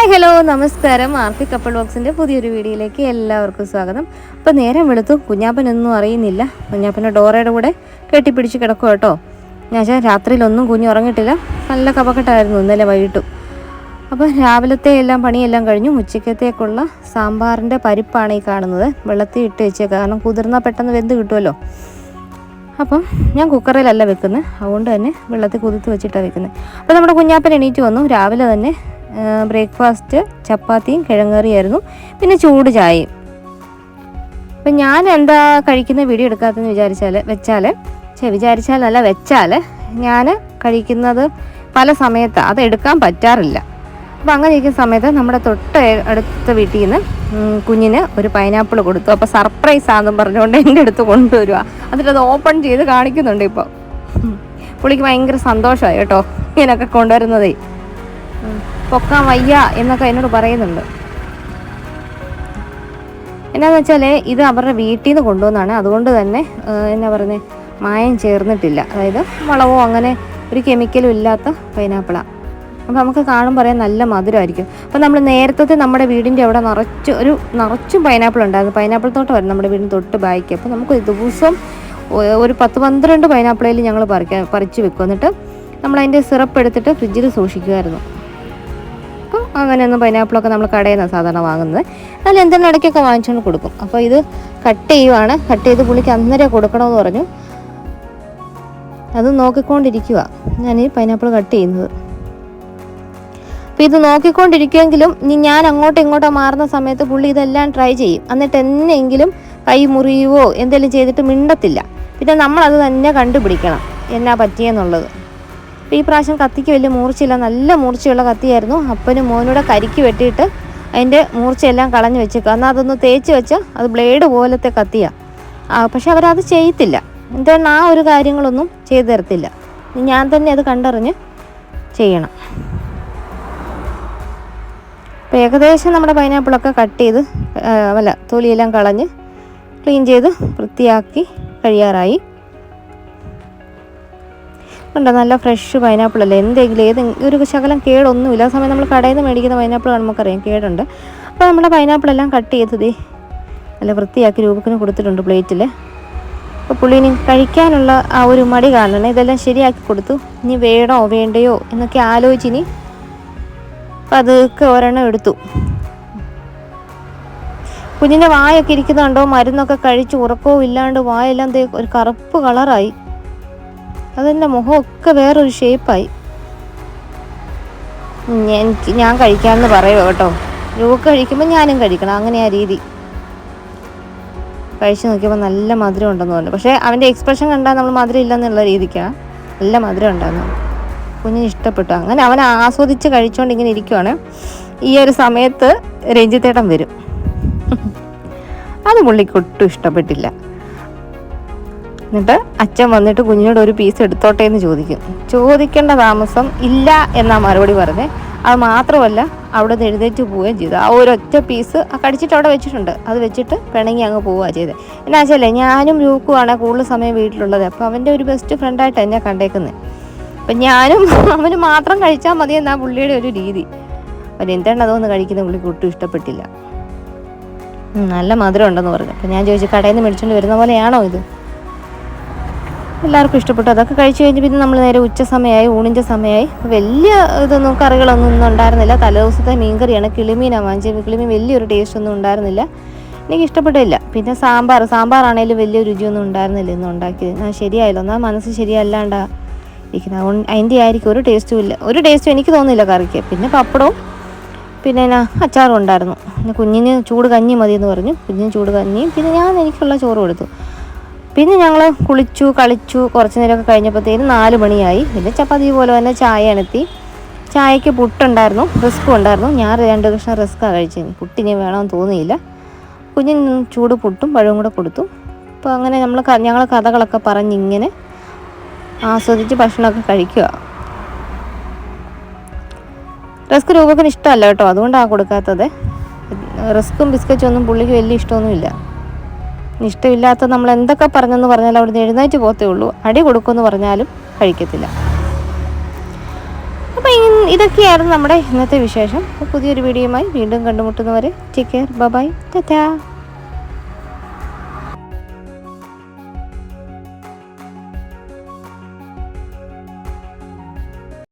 Hi hello നമസ്കാരം. ആർത്തി couple ബോക്സിന്റെ പുതിയൊരു വീഡിയോയിലേക്ക് എല്ലാവർക്കും സ്വാഗതം. അപ്പോൾ നേരം വെളുത്തു കുഞ്ഞാപ്പനൊന്നും അറിയുന്നില്ല. കുഞ്ഞാപ്പന്റെ ഡോറയുടെ കൂടെ കെട്ടിപ്പിടിച്ച് കിടക്കും കേട്ടോ. ഞാൻ വെച്ചാൽ രാത്രിയിലൊന്നും കുഞ്ഞു ഉറങ്ങിട്ടില്ല നല്ല കപക്കെട്ടായിരുന്നു ഇന്നലെ വൈകിട്ടും. അപ്പോൾ രാവിലത്തെ എല്ലാം പണിയെല്ലാം കഴിഞ്ഞു. ഉച്ചക്കത്തേക്കുള്ള സാമ്പാറിന്റെ പരിപ്പാണ് ഈ കാണുന്നത്. വെള്ളത്തിൽ ഇട്ട് വെച്ചേക്കുക കാരണം കുതിർന്നാൽ പെട്ടെന്ന് വെന്ത് കിട്ടുമല്ലോ അപ്പം ഞാൻ കുക്കറിലല്ല വെക്കുന്നത് അതുകൊണ്ട് തന്നെ വെള്ളത്തിൽ കുതിർത്ത് വെച്ചിട്ടാണ് വെക്കുന്നത് അപ്പോൾ നമ്മുടെ കുഞ്ഞാപ്പൻ എണീറ്റ് വന്നു. രാവിലെ തന്നെ ബ്രേക്ക്ഫാസ്റ്റ് ചപ്പാത്തിയും കിഴങ്ങറിയായിരുന്നു. പിന്നെ ചൂട് ചായയും. അപ്പം ഞാൻ എന്താ കഴിക്കുന്ന വീഡിയോ എടുക്കാത്തെന്ന് വിചാരിച്ചാൽ വെച്ചാൽ ചെ വിചാരിച്ചാലല്ല വെച്ചാൽ ഞാൻ കഴിക്കുന്നത് പല സമയത്ത് അത് എടുക്കാൻ പറ്റാറില്ല. അപ്പോൾ അങ്ങനെ ഇരിക്കുന്ന സമയത്ത് നമ്മുടെ തൊട്ട് അടുത്ത വീട്ടിൽ നിന്ന് കുഞ്ഞിന് ഒരു പൈനാപ്പിൾ കൊടുത്തു. അപ്പോൾ സർപ്രൈസ് ആണെന്നും പറഞ്ഞുകൊണ്ട് എന്റെ അടുത്ത് കൊണ്ടുവരിക എന്നിട്ട് ഓപ്പൺ ചെയ്ത് കാണിക്കുന്നുണ്ട് ഇപ്പോൾ പുള്ളിക്ക് ഭയങ്കര സന്തോഷമായി കേട്ടോ ഇങ്ങനെയൊക്കെ കൊണ്ടുവരുന്നതേ. പൊക്കാൻ വയ്യ എന്നൊക്കെ എന്നോട് പറയുന്നുണ്ട്. എന്നാന്ന് വെച്ചാൽ ഇത് അവരുടെ വീട്ടിൽ നിന്ന് കൊണ്ടുവന്നാണ്. അതുകൊണ്ട് തന്നെ എന്നാ പറയുന്നത് മായം ചേർന്നിട്ടില്ല. അതായത് വളവോ അങ്ങനെ ഒരു കെമിക്കലും ഇല്ലാത്ത പൈനാപ്പിളാണ് അപ്പോൾ നമുക്ക് കാണുമ്പോൾ പറയാൻ നല്ല മധുരമായിരിക്കും അപ്പോൾ നമ്മൾ നേരത്തെ നമ്മുടെ വീടിന്റെ അവിടെ നിറച്ച് ഒരു നിറച്ചും പൈനാപ്പിൾ ഉണ്ടായിരുന്നു. പൈനാപ്പിൾ തോട്ടമായിരുന്നു നമ്മുടെ വീടിന് തൊട്ട് ബാക്കി അപ്പോൾ നമുക്ക് ദിവസം ഒരു പത്ത് പന്ത്രണ്ട് പൈനാപ്പിളയിൽ ഞങ്ങൾ പറിക്കാൻ പറിച്ച് വെക്കും. എന്നിട്ട് നമ്മളതിന്റെ സിറപ്പ് എടുത്തിട്ട് ഫ്രിഡ്ജിൽ സൂക്ഷിക്കുമായിരുന്നു അങ്ങനെയൊന്നും പൈനാപ്പിളൊക്കെ നമ്മൾ കടയിൽ നിന്നാണ് സാധാരണ വാങ്ങുന്നത്. എന്നാലും എന്തെങ്കിലും ഇടയ്ക്കൊക്കെ വാങ്ങിച്ചുകൊണ്ട് കൊടുക്കും. അപ്പോൾ ഇത് കട്ട് ചെയ്യുവാണ്. കട്ട് ചെയ്ത് പുള്ളിക്ക് അന്നേരം കൊടുക്കണമെന്ന് പറഞ്ഞു. അത് നോക്കിക്കൊണ്ടിരിക്കുക ഞാൻ ഈ പൈനാപ്പിൾ കട്ട് ചെയ്യുന്നത്. അപ്പോൾ ഇത് നോക്കിക്കൊണ്ടിരിക്കുമെങ്കിലും ഇനി ഞാൻ അങ്ങോട്ടും ഇങ്ങോട്ടോ മാറുന്ന സമയത്ത് പുള്ളി ഇതെല്ലാം ട്രൈ ചെയ്യും. എന്നിട്ട് എന്നെങ്കിലും കൈ മുറിയുവോ എന്തെങ്കിലും ചെയ്തിട്ട് മിണ്ടത്തില്ല. പിന്നെ നമ്മളത് തന്നെ കണ്ടുപിടിക്കണം. എന്നാ പറ്റിയെന്നുള്ളത്. ഈ പ്രാവശ്യം കത്തിക്ക് വലിയ മൂർച്ചയില്ല. നല്ല മൂർച്ചയുള്ള കത്തിയായിരുന്നു. അപ്പനും മോനൂടെ കരിക്ക് വെട്ടിയിട്ട് അതിന്റെ മൂർച്ചയെല്ലാം കളഞ്ഞു വെച്ചേക്കുക എന്നാൽ അതൊന്ന് തേച്ച് വെച്ചാൽ അത് ബ്ലേഡ് പോലത്തെ കത്തിയാണ് പക്ഷെ അവരത് ചെയ്യത്തില്ല. എന്തുകൊണ്ട് ആ ഒരു കാര്യങ്ങളൊന്നും ചെയ്തു തരത്തില്ല ഞാൻ തന്നെ അത് കണ്ടറിഞ്ഞ് ചെയ്യണം. അപ്പോൾ ഏകദേശം നമ്മുടെ പൈനാപ്പിളൊക്കെ കട്ട് ചെയ്ത് അല്ല തൊലിയെല്ലാം കളഞ്ഞ് ക്ലീൻ ചെയ്ത് വൃത്തിയാക്കി കഴിയാറായി. ഉണ്ട്? നല്ല ഫ്രഷ് പൈനാപ്പിൾ അല്ലേ? എന്തെങ്കിലും ഏത് ഒരു ശകലം കേടൊന്നുമില്ല. ആ സമയം നമ്മൾ കടയിൽ നിന്ന് മേടിക്കുന്ന പൈനാപ്പിൾ നമുക്കറിയാം കേടുണ്ട്. അപ്പോൾ നമ്മുടെ പൈനാപ്പിൾ എല്ലാം കട്ട് ചെയ്തത് നല്ല വൃത്തിയാക്കി രൂപത്തിന് കൊടുത്തിട്ടുണ്ട് പ്ലേറ്റിൽ. അപ്പോൾ പുള്ളി ഇനി കഴിക്കാനുള്ള ആ ഒരു മടി കാണണം ഇതെല്ലാം ശരിയാക്കി കൊടുത്തു. ഇനി വേണോ വേണ്ടയോ എന്നൊക്കെ ആലോചിച്ചിനി അതൊക്കെ ഒരെണ്ണം എടുത്തു. കുഞ്ഞിന്റെ വായൊക്കെ ഇരിക്കുന്നുണ്ടോ? മരുന്നൊക്കെ കഴിച്ച് ഉറക്കവും ഇല്ലാണ്ട് വായെല്ലാം ഒരു കറുപ്പ് കളറായി അതെന്റെ മുഖമൊക്കെ വേറൊരു ഷേപ്പായി എനിക്ക് ഞാൻ കഴിക്കാമെന്ന് പറയുമോ കേട്ടോ. രൂപ കഴിക്കുമ്പോൾ ഞാനും കഴിക്കണം അങ്ങനെയാ രീതി. കഴിച്ചു നോക്കിയപ്പോൾ നല്ല മധുരം ഉണ്ടെന്ന് പറഞ്ഞു പക്ഷേ അവന്റെ എക്സ്പ്രഷൻ കണ്ടാൽ നമ്മൾ മധുരം ഇല്ലെന്നുള്ള രീതിക്കാണ് നല്ല മധുരം ഉണ്ടായിരുന്നു കുഞ്ഞിന് ഇഷ്ടപ്പെട്ടു. അങ്ങനെ അവൻ ആസ്വദിച്ച് കഴിച്ചുകൊണ്ട് ഇങ്ങനെ ഇരിക്കുവാണ്. ഈ ഒരു സമയത്ത് രഞ്ജിത്തേട്ടൻ വരും. അത് പുള്ളിക്ക് ഒട്ടും ഇഷ്ടപ്പെട്ടില്ല. എന്നിട്ട് അച്ഛൻ വന്നിട്ട് കുഞ്ഞിനോട് ഒരു പീസ് എടുത്തോട്ടെ എന്ന് ചോദിക്കും. ചോദിക്കേണ്ട താമസം ഇല്ല എന്നാ മറുപടി പറഞ്ഞേ. അത് മാത്രമല്ല അവിടെ നിന്ന് എഴുന്നേറ്റ് പോവുകയും ചെയ്തു. ആ ഒരൊറ്റ പീസ് കടിച്ചിട്ട് അവിടെ വെച്ചിട്ടുണ്ട്. അത് വെച്ചിട്ട് പിണങ്ങി അങ്ങ് പോവുകയാണ് ചെയ്തത് എന്നാ വെച്ചല്ലേ ഞാനും രൂക്കുവാണ് കൂടുതൽ സമയം വീട്ടിലുള്ളത്. അപ്പോൾ അവന്റെ ഒരു ബെസ്റ്റ് ഫ്രണ്ടായിട്ട് എന്നെ കണ്ടേക്കുന്നത് അപ്പം ഞാനും അവന് മാത്രം കഴിച്ചാൽ മതി എന്നാ പുള്ളിയുടെ ഒരു രീതി. അവൻ എന്താണ് അതൊന്ന് കഴിക്കുന്ന പുള്ളിക്ക് ഒട്ടും ഇഷ്ടപ്പെട്ടില്ല. നല്ല മധുരം ഉണ്ടെന്ന് പറഞ്ഞു. അപ്പം ഞാൻ ചോദിച്ചു കടയിൽ നിന്ന് മേടിച്ചുകൊണ്ട് വരുന്ന പോലെയാണോ ഇത്? എല്ലാവർക്കും ഇഷ്ടപ്പെട്ടു. അതൊക്കെ കഴിച്ചു കഴിഞ്ഞ് പിന്നെ നമ്മൾ നേരെ ഉച്ച സമയമായി ഊണിന്റെ സമയമായി. വലിയ ഇതൊന്നും കറികളൊന്നും ഒന്നും ഉണ്ടായിരുന്നില്ല. തലേദിവസത്തെ മീൻകറിയാണ്. കിളിമീനാണ് വാങ്ങിച്ചത്. കിളിമീൻ വലിയൊരു ടേസ്റ്റ് ഒന്നും ഉണ്ടായിരുന്നില്ല. എനിക്ക് ഇഷ്ടപ്പെട്ടില്ല. പിന്നെ സാമ്പാർ സാമ്പാറാണേലും വലിയ രുചിയൊന്നും ഉണ്ടായിരുന്നില്ല ഇന്ന് ഉണ്ടാക്കിയത്. ആ ശരിയായില്ല. ഒന്നാ മനസ്സ് ശരിയല്ലാണ്ടാ ഇരിക്കുന്നത് അതുകൊണ്ട് അതിന്റെ ആയിരിക്കും ഒരു ടേസ്റ്റും ഇല്ല. ഒരു ടേസ്റ്റും എനിക്ക് തോന്നുന്നില്ല കറിക്ക്. പിന്നെ പപ്പടവും പിന്നെ എന്നാ അച്ചാറും ഉണ്ടായിരുന്നു. പിന്നെ കുഞ്ഞിന് ചൂട് കഞ്ഞി മതി എന്ന് പറഞ്ഞു. കുഞ്ഞിന് ചൂട് കഞ്ഞിയും പിന്നെ ഞാൻ എനിക്കുള്ള ചോറ് കൊടുത്തു. പിന്നെ ഞങ്ങൾ കുളിച്ചു കളിച്ചു കുറച്ച് നേരമൊക്കെ കഴിഞ്ഞപ്പോഴത്തേനും നാല് മണിയായി. പിന്നെ ചപ്പാത്തി പോലെ തന്നെ ചായ അണത്തി ചായക്ക് പുട്ടുണ്ടായിരുന്നു റിസ്ക്കും ഉണ്ടായിരുന്നു. ഞാൻ രണ്ട് കഷ്ണം റിസ്ക്കാണ് കഴിച്ചത്. പുട്ടിനി വേണമെന്ന് തോന്നിയില്ല. കുഞ്ഞിന് ചൂട് പുട്ടും പഴവും കൂടെ കൊടുത്തു. അപ്പോൾ അങ്ങനെ നമ്മൾ ഞങ്ങൾ കഥകളൊക്കെ പറഞ്ഞിങ്ങനെ ആസ്വദിച്ച് ഭക്ഷണമൊക്കെ കഴിക്കുക. റിസ്ക് രൂപത്തിന് ഇഷ്ടമല്ല കേട്ടോ. അതുകൊണ്ടാണ് കൊടുക്കാത്തത്. റിസ്ക്കും ബിസ്ക്കറ്റും ഒന്നും പുള്ളിക്ക് വലിയ ഇഷ്ടമൊന്നുമില്ല. ഇഷ്ടമില്ലാത്ത നമ്മൾ എന്തൊക്കെ പറഞ്ഞെന്ന് പറഞ്ഞാൽ അവിടുന്ന് എഴുന്നേറ്റ് പോത്തേ ഉള്ളൂ. അടി കൊടുക്കുമെന്ന് പറഞ്ഞാലും കഴിക്കത്തില്ല. അപ്പോൾ ഇതൊക്കെയായിരുന്നു നമ്മുടെ ഇന്നത്തെ വിശേഷം. പുതിയൊരു വീഡിയോയുമായി വീണ്ടും കണ്ടുമുട്ടുന്നവരെ ടേക്ക് കെയർ ബൈ ടാറ്റാ